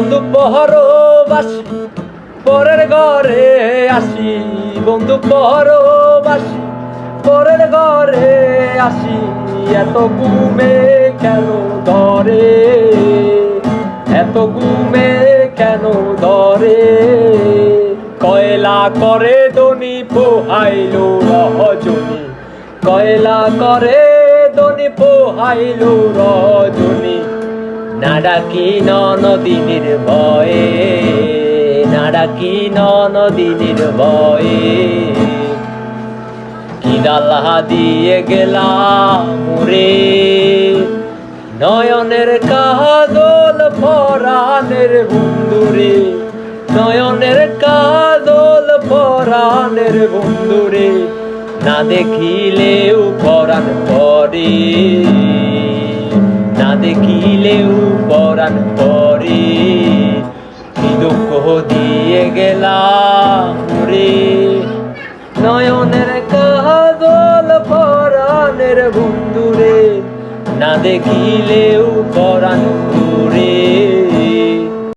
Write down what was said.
বন্ধু পহরবাসী পরের ঘরে আসি। বন্ধু পহরবাসী পরের ঘরে আসি। এত ঘুমে কেন ধরে? এত ঘুমে কেন ধরে? কয়লা করে দনি পোহাইল রজনী। কয়লা করে দনি পোহাইল রজনী। না নদীর ভয়ে না ডাকি ভয়ে। কি ডাল্লা দিয়ে গেলাম রে, নয়নের কাজল পরাণের বন্ধুরে নয়নের কাজল পরাণের বন্ধুরে না দেখিলেও পরাণ পরে, না দেখিলেও পরাণ পরে কি দুঃখ দিয়ে গেলাম রে। নয়নের কাজল পরাণের বন্ধুরে না দেখিলেও পরাণ